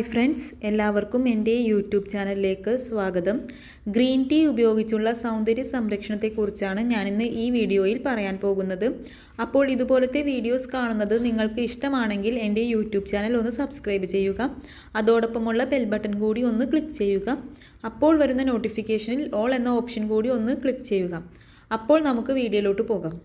Hi friends എല്ലാവർക്കും എന്റെ YouTube ചാനലിലേക്ക് സ്വാഗതം. ഗ്രീൻ ടീ ഉപയോഗിച്ചുള്ള സൗന്ദര്യ സംരക്ഷണത്തെക്കുറിച്ചാണ് ഞാനിന്ന് ഈ വീഡിയോയിൽ പറയാൻ പോകുന്നത്. അപ്പോൾ ഇതുപോലത്തെ വീഡിയോസ് കാണുന്നത് നിങ്ങൾക്ക് ഇഷ്ടമാണെങ്കിൽ എന്റെ യൂട്യൂബ് ചാനൽ ഒന്ന് സബ്സ്ക്രൈബ് ചെയ്യുക. അതോടൊപ്പമുള്ള ബെൽ ബട്ടൺ കൂടി ഒന്ന് ക്ലിക്ക് ചെയ്യുക. അപ്പോൾ വരുന്ന നോട്ടിഫിക്കേഷനിൽ ഓൾ എന്ന ഓപ്ഷൻ കൂടി ഒന്ന് ക്ലിക്ക് ചെയ്യുക. അപ്പോൾ നമുക്ക് വീഡിയോയിലോട്ട് പോകാം.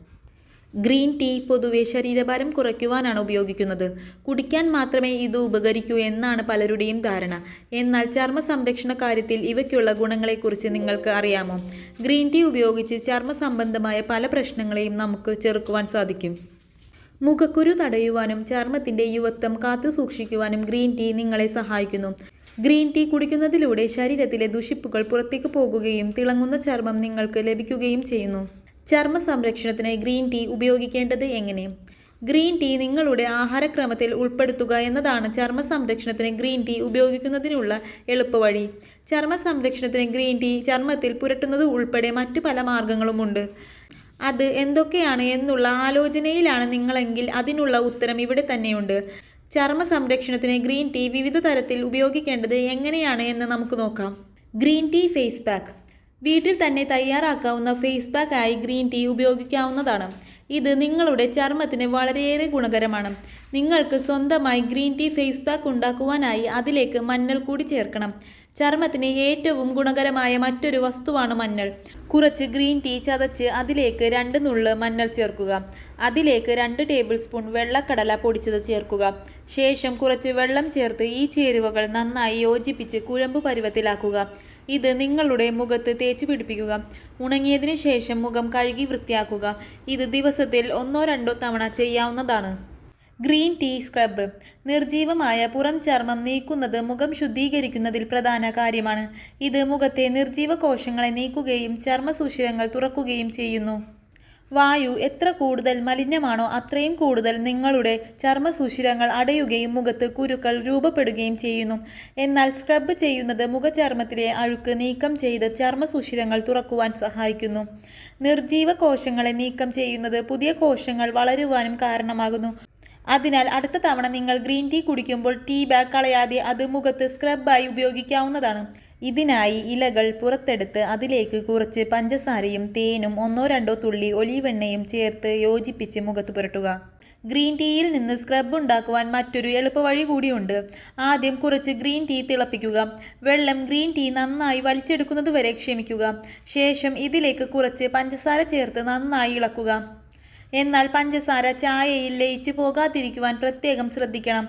ഗ്രീൻ ടീ പൊതുവെ ശരീരഭാരം കുറയ്ക്കുവാനാണ് ഉപയോഗിക്കുന്നത്. കുടിക്കാൻ മാത്രമേ ഇത് ഉപകരിക്കൂ എന്നാണ് പലരുടെയും ധാരണ. എന്നാൽ ചർമ്മ സംരക്ഷണ കാര്യത്തിൽ ഇവയ്ക്കുള്ള ഗുണങ്ങളെക്കുറിച്ച് നിങ്ങൾക്ക് അറിയാമോ? ഗ്രീൻ ടീ ഉപയോഗിച്ച് ചർമ്മ സംബന്ധമായ പല പ്രശ്നങ്ങളെയും നമുക്ക് ചെറുക്കുവാൻ സാധിക്കും. മുഖക്കുരു തടയുവാനും ചർമ്മത്തിന്റെ യുവത്വം കാത്തു സൂക്ഷിക്കുവാനും ഗ്രീൻ ടീ നിങ്ങളെ സഹായിക്കുന്നു. ഗ്രീൻ ടീ കുടിക്കുന്നതിലൂടെ ശരീരത്തിലെ ദുഷിപ്പുകൾ പുറത്തേക്ക് പോകുകയും തിളങ്ങുന്ന ചർമ്മം നിങ്ങൾക്ക് ലഭിക്കുകയും ചെയ്യുന്നു. ചർമ്മ സംരക്ഷണത്തിന് ഗ്രീൻ ടീ ഉപയോഗിക്കേണ്ടത് എങ്ങനെ? ഗ്രീൻ ടീ നിങ്ങളുടെ ആഹാരക്രമത്തിൽ ഉൾപ്പെടുത്തുക എന്നതാണ് ചർമ്മ സംരക്ഷണത്തിന് ഗ്രീൻ ടീ ഉപയോഗിക്കുന്നതിനുള്ള എളുപ്പവഴി. ചർമ്മ സംരക്ഷണത്തിന് ഗ്രീൻ ടീ ചർമ്മത്തിൽ പുരട്ടുന്നത് ഉൾപ്പെടെ മറ്റ് പല മാർഗങ്ങളുമുണ്ട്. അത് എന്തൊക്കെയാണ് എന്നുള്ള ആലോചനയിലാണ് നിങ്ങളെങ്കിൽ അതിനുള്ള ഉത്തരം ഇവിടെ തന്നെയുണ്ട്. ചർമ്മ സംരക്ഷണത്തിന് ഗ്രീൻ ടീ വിവിധ തരത്തിൽ ഉപയോഗിക്കേണ്ടത് എങ്ങനെയാണ് എന്ന് നമുക്ക് നോക്കാം. Green tea face pack. വീട്ടിൽ തന്നെ തയ്യാറാക്കാവുന്ന ഫേസ് പാക്ക് ആയി ഗ്രീൻ ടീ ഉപയോഗിക്കാവുന്നതാണ്. ഇത് നിങ്ങളുടെ ചർമ്മത്തിന് വളരെയേറെ ഗുണകരമാണ്. നിങ്ങൾക്ക് സ്വന്തമായി ഗ്രീൻ ടീ ഫേസ് പാക്ക് ഉണ്ടാക്കുവാനായി അതിലേക്ക് മഞ്ഞൾ കൂടി ചേർക്കണം. ചർമ്മത്തിന് ഏറ്റവും ഗുണകരമായ മറ്റൊരു വസ്തുവാണ് മഞ്ഞൾ. കുറച്ച് ഗ്രീൻ ടീ ചതച്ച് അതിലേക്ക് രണ്ട് നുള്ള് മഞ്ഞൾ ചേർക്കുക. അതിലേക്ക് രണ്ട് ടേബിൾ സ്പൂൺ വെള്ളക്കടല പൊടിച്ചത് ചേർക്കുക. ശേഷം കുറച്ച് വെള്ളം ചേർത്ത് ഈ ചേരുവകൾ നന്നായി യോജിപ്പിച്ച് കുഴമ്പ് പരുവത്തിലാക്കുക. ഇത് നിങ്ങളുടെ മുഖത്ത് തേച്ചു പിടിപ്പിക്കുക. ഉണങ്ങിയതിന് ശേഷം മുഖം കഴുകി വൃത്തിയാക്കുക. ഇത് ദിവസത്തിൽ ഒന്നോ രണ്ടോ തവണ ചെയ്യാവുന്നതാണ്. Green tea scrub. നിർജീവമായ പുറം ചർമ്മം നീക്കുന്നത് മുഖം ശുദ്ധീകരിക്കുന്നതിൽ പ്രധാന കാര്യമാണ്. ഇത് മുഖത്തെ നിർജീവ കോശങ്ങളെ നീക്കുകയും ചർമ്മസുഷിരങ്ങൾ തുറക്കുകയും ചെയ്യുന്നു. വായു എത്ര കൂടുതൽ മലിനമാണോ അത്രയും കൂടുതൽ നിങ്ങളുടെ ചർമ്മ സുഷിരങ്ങൾ അടയുകയും മുഖത്ത് കുരുക്കൾ രൂപപ്പെടുകയും ചെയ്യുന്നു. എന്നാൽ സ്ക്രബ് ചെയ്യുന്നത് മുഖചർമ്മത്തിലെ അഴുക്ക് നീക്കം ചെയ്ത് ചർമ്മ സുഷിരങ്ങൾ തുറക്കുവാൻ സഹായിക്കുന്നു. നിർജീവ കോശങ്ങളെ നീക്കം ചെയ്യുന്നത് പുതിയ കോശങ്ങൾ വളരുവാനും കാരണമാകുന്നു. അതിനാൽ അടുത്ത തവണ നിങ്ങൾ ഗ്രീൻ ടീ കുടിക്കുമ്പോൾ ടീ ബാഗ് കളയാതെ അത് മുഖത്ത് സ്ക്രബായി ഉപയോഗിക്കാവുന്നതാണ്. ഇതിനായി ഇലകൾ പുറത്തെടുത്ത് അതിലേക്ക് കുറച്ച് പഞ്ചസാരയും തേനും ഒന്നോ രണ്ടോ തുള്ളി ഒലീവെണ്ണയും ചേർത്ത് യോജിപ്പിച്ച് മുഖത്ത് പുരട്ടുക. ഗ്രീൻ ടീയിൽ നിന്ന് സ്ക്രബ് ഉണ്ടാക്കുവാൻ മറ്റൊരു എളുപ്പവഴി കൂടിയുണ്ട്. ആദ്യം കുറച്ച് ഗ്രീൻ ടീ തിളപ്പിക്കുക. വെള്ളം ഗ്രീൻ ടീ നന്നായി വലിച്ചെടുക്കുന്നത് വരെ ക്ഷമിക്കുക. ശേഷം ഇതിലേക്ക് കുറച്ച് പഞ്ചസാര ചേർത്ത് നന്നായി ഇളക്കുക. എന്നാൽ പഞ്ചസാര ചായയിൽ ലയിച്ചു പോകാതിരിക്കുവാൻ പ്രത്യേകം ശ്രദ്ധിക്കണം.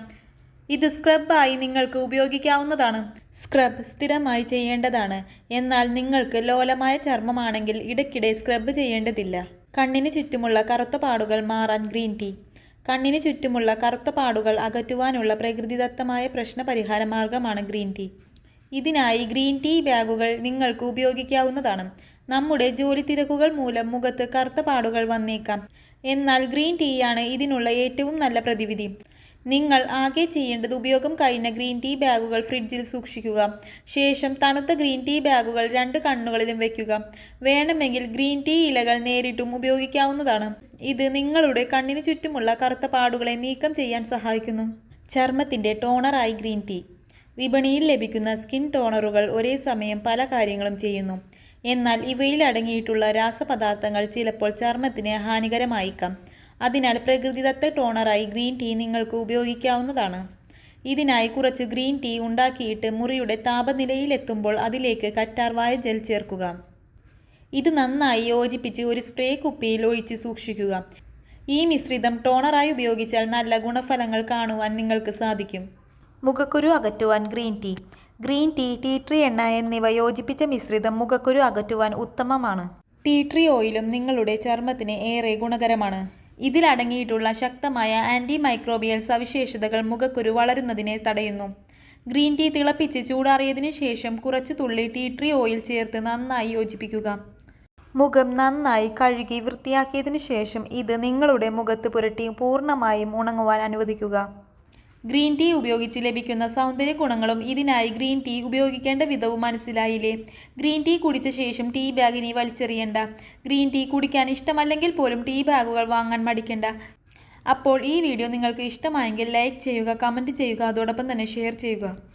ഇത് സ്ക്രബായി നിങ്ങൾക്ക് ഉപയോഗിക്കാവുന്നതാണ്. സ്ക്രബ് സ്ഥിരമായി ചെയ്യേണ്ടതാണ്. എന്നാൽ നിങ്ങൾക്ക് ലോലമായ ചർമ്മമാണെങ്കിൽ ഇടയ്ക്കിടെ സ്ക്രബ് ചെയ്യേണ്ടതില്ല. കണ്ണിന് ചുറ്റുമുള്ള കറുത്ത പാടുകൾ മാറാൻ ഗ്രീൻ ടീ. കണ്ണിന് ചുറ്റുമുള്ള കറുത്ത പാടുകൾ അകറ്റുവാനുള്ള പ്രകൃതിദത്തമായ പ്രശ്ന പരിഹാര മാർഗമാണ് ഗ്രീൻ ടീ. ഇതിനായി ഗ്രീൻ ടീ ബാഗുകൾ നിങ്ങൾക്ക് ഉപയോഗിക്കാവുന്നതാണ്. നമ്മുടെ ജോലി തിരക്കുകൾ മൂലം മുഖത്ത് കറുത്ത പാടുകൾ വന്നേക്കാം. എന്നാൽ ഗ്രീൻ ടീയാണ് ഇതിനുള്ള ഏറ്റവും നല്ല പ്രതിവിധി. നിങ്ങൾ ആകെ ചെയ്യേണ്ടത് ഉപയോഗം കഴിഞ്ഞ ഗ്രീൻ ടീ ബാഗുകൾ ഫ്രിഡ്ജിൽ സൂക്ഷിക്കുക. ശേഷം തണുത്ത ഗ്രീൻ ടീ ബാഗുകൾ രണ്ട് കണ്ണുകളിലും വയ്ക്കുക വേണമെങ്കിൽ ഗ്രീൻ ടീ ഇലകൾ നേരിട്ടും ഉപയോഗിക്കാവുന്നതാണ്. ഇത് നിങ്ങളുടെ കണ്ണിന് ചുറ്റുമുള്ള കറുത്ത പാടുകളെ നീക്കം ചെയ്യാൻ സഹായിക്കുന്നു. ചർമ്മത്തിന്റെ ടോണറായി ഗ്രീൻ ടീ. വിപണിയിൽ ലഭിക്കുന്ന സ്കിൻ ടോണറുകൾ ഒരേ സമയം പല കാര്യങ്ങളും ചെയ്യുന്നു. എന്നാൽ ഇവയിൽ അടങ്ങിയിട്ടുള്ള രാസപദാർത്ഥങ്ങൾ ചിലപ്പോൾ ചർമ്മത്തിന് ഹാനികരമായിക്കാം. അതിനാൽ പ്രകൃതിദത്ത ടോണറായി ഗ്രീൻ ടീ നിങ്ങൾക്ക് ഉപയോഗിക്കാവുന്നതാണ്. ഇതിനായി കുറച്ച് ഗ്രീൻ ടീ ഉണ്ടാക്കിയിട്ട് മുറിയുടെ താപനിലയിലെത്തുമ്പോൾ അതിലേക്ക് കറ്റാർവായ ജെൽ ചേർക്കുക. ഇത് നന്നായി യോജിപ്പിച്ച് ഒരു സ്പ്രേ കുപ്പിയിൽ ഒഴിച്ച് സൂക്ഷിക്കുക. ഈ മിശ്രിതം ടോണറായി ഉപയോഗിച്ചാൽ നല്ല ഗുണഫലങ്ങൾ കാണുവാൻ നിങ്ങൾക്ക് സാധിക്കും. മുഖക്കുരു അകറ്റുവാൻ green tea. Green tea tea tree എണ്ണ എന്നിവ യോജിപ്പിച്ച മിശ്രിതം മുഖക്കുരു അകറ്റുവാൻ ഉത്തമമാണ്. ടീ ട്രീ ഓയിലും നിങ്ങളുടെ ചർമ്മത്തിന് ഏറെ ഗുണകരമാണ്. ഇതിലടങ്ങിയിട്ടുള്ള ശക്തമായ ആന്റി മൈക്രോബിയൽ സവിശേഷതകൾ മുഖക്കുരു വളരുന്നതിനെ തടയുന്നു. ഗ്രീൻ ടീ തിളപ്പിച്ച് ചൂടാറിയതിനു ശേഷം കുറച്ച് തുള്ളി ടീ ട്രീ ഓയിൽ ചേർത്ത് നന്നായി യോജിപ്പിക്കുക. മുഖം നന്നായി കഴുകി വൃത്തിയാക്കിയതിനു ശേഷം ഇത് നിങ്ങളുടെ മുഖത്ത് പുരട്ടി പൂർണമായും ഉണങ്ങുവാൻ അനുവദിക്കുക. ഗ്രീൻ ടീ ഉപയോഗിച്ച് ലഭിക്കുന്ന സൗന്ദര്യ ഗുണങ്ങളും ഇതിനായി ഗ്രീൻ ടീ ഉപയോഗിക്കേണ്ട വിധവും മനസ്സിലായില്ലേ? ഗ്രീൻ ടീ കുടിച്ച ശേഷം ടീ ബാഗിനെ വലിച്ചെറിയണ്ട. ഗ്രീൻ ടീ കുടിക്കാൻ ഇഷ്ടമല്ലെങ്കിൽ പോലും ടീ ബാഗുകൾ വാങ്ങാൻ മടിക്കണ്ട. അപ്പോൾ ഈ വീഡിയോ നിങ്ങൾക്ക് ഇഷ്ടമായെങ്കിൽ ലൈക്ക് ചെയ്യുക കമന്റ് ചെയ്യുക അതോടൊപ്പം തന്നെ ഷെയർ ചെയ്യുക ും.